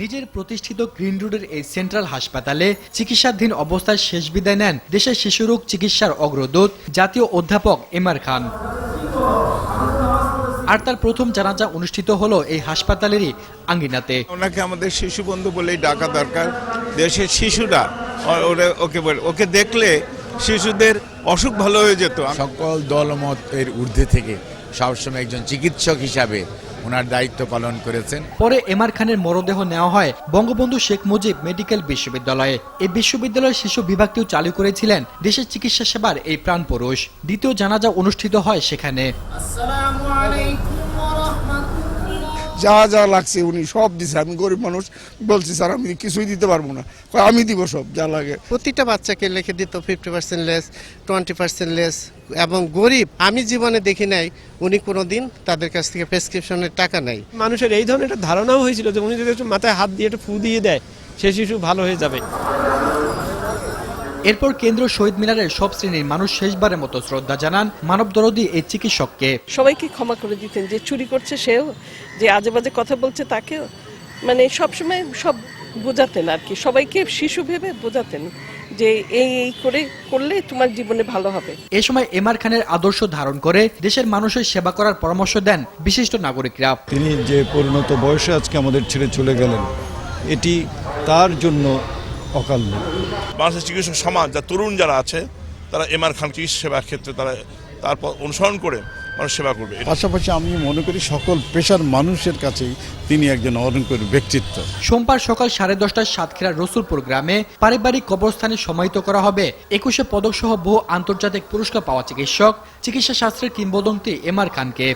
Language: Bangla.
নিজের প্রতিষ্ঠিত গ্রিন রোডের এই সেন্ট্রাল হাসপাতালে চিকিৎসাধীন অবস্থায় শেষ বিদায় নেন দেশের শিশুরোগ চিকিৎসার অগ্রদূত জাতীয় অধ্যাপক এমআর খান। আর তার প্রথম জানাজা অনুষ্ঠিত হলো এই হাসপাতালেরই আঙ্গিনাতে। ওনাকে আমাদের শিশু বন্ধু বলেই ডাকা দরকার। দেশের শিশুরা ওকে বলে ওকে দেখলে শিশুদের অসুখ ভালো হয়ে যেত। সকল দলমত এর ঊর্ধ্বে থেকে সবসময় একজন চিকিৎসক হিসাবে ওনার দায়িত্ব পালন করেছেন। পরে এমআর খানের মরদেহ নেওয়া হয় বঙ্গবন্ধু শেখ মুজিব মেডিকেল বিশ্ববিদ্যালয়ে। এই বিশ্ববিদ্যালয়ের শিশু বিভাগটিও চালু করেছিলেন। দেশের চিকিৎসা সেবার এই প্রাণপুরুষ দ্বিতীয় জানাজা অনুষ্ঠিত হয় সেখানে। যা যা লাগছে উনি সব দিছে। আমি গরিব মানুষ বলছি স্যার আমি কিছুই দিতে পারব না। আমি দিব সব যা লাগে। প্রতিটা বাচ্চাকে লিখে দিত fifty percent less twenty percent less এবং গরিব আমি জীবনে দেখি নাই উনি কোনো দিন তাদের কাছ থেকে প্রেসক্রিপশনের টাকা নেয় মানুষের এই ধরনের একটা ধারণাও হয়েছিল যে উনি যদি একটু মাথায় হাত দিয়ে একটু ফু দিয়ে দেয় সে শিশু ভালো হয়ে যাবে। এরপর কেন্দ্র শহীদ মিনারের সব শ্রেণির মানুষ শেষবারের মতো শ্রদ্ধা জানান মানবদরদী এই চিকিৎসককে। সবাইকে ক্ষমা করে দিতেন যে চুরি করছে সেও যে আজে বাজে কথা বলছে তাকেও। মানে সবসময় সব বোঝাতেন আর কি সবাইকে শিশু ভেবে বোঝাতেন যে এই এই করে করলে তোমার জীবনে ভালো হবে। এ সময় এমআর খানের আদর্শ ধারণ করে দেশের মানুষের সেবা করার পরামর্শ দেন বিশিষ্ট নাগরিকরা। তিনি যে পরিণত বয়সে আজকে আমাদের ছেড়ে চলে গেলেন এটি তার জন্য অকাল বাংলাদেশের চিকিৎসক সমাজ যা তরুণ যারা আছে তারা এমআর খান চিকিৎসা সেবার ক্ষেত্রে তারা তারপর অনুসরণ করে মানুষ সেবা করবে। পাশাপাশি আমি মনে করি সকল পেশার মানুষের কাছেই তিনি একজন অলঙ্কার ব্যক্তিত্ব। সোমবার সকাল সাড়ে দশটায় সাতক্ষীরা রসুলপুর গ্রামে পারিবারিক কবরস্থানে সমাহিত করা হবে। একুশে পদক সহ বহু আন্তর্জাতিক পুরস্কার পাওয়া চিকিৎসক চিকিৎসা শাস্ত্রের কিংবদন্তি এম আর খানকে।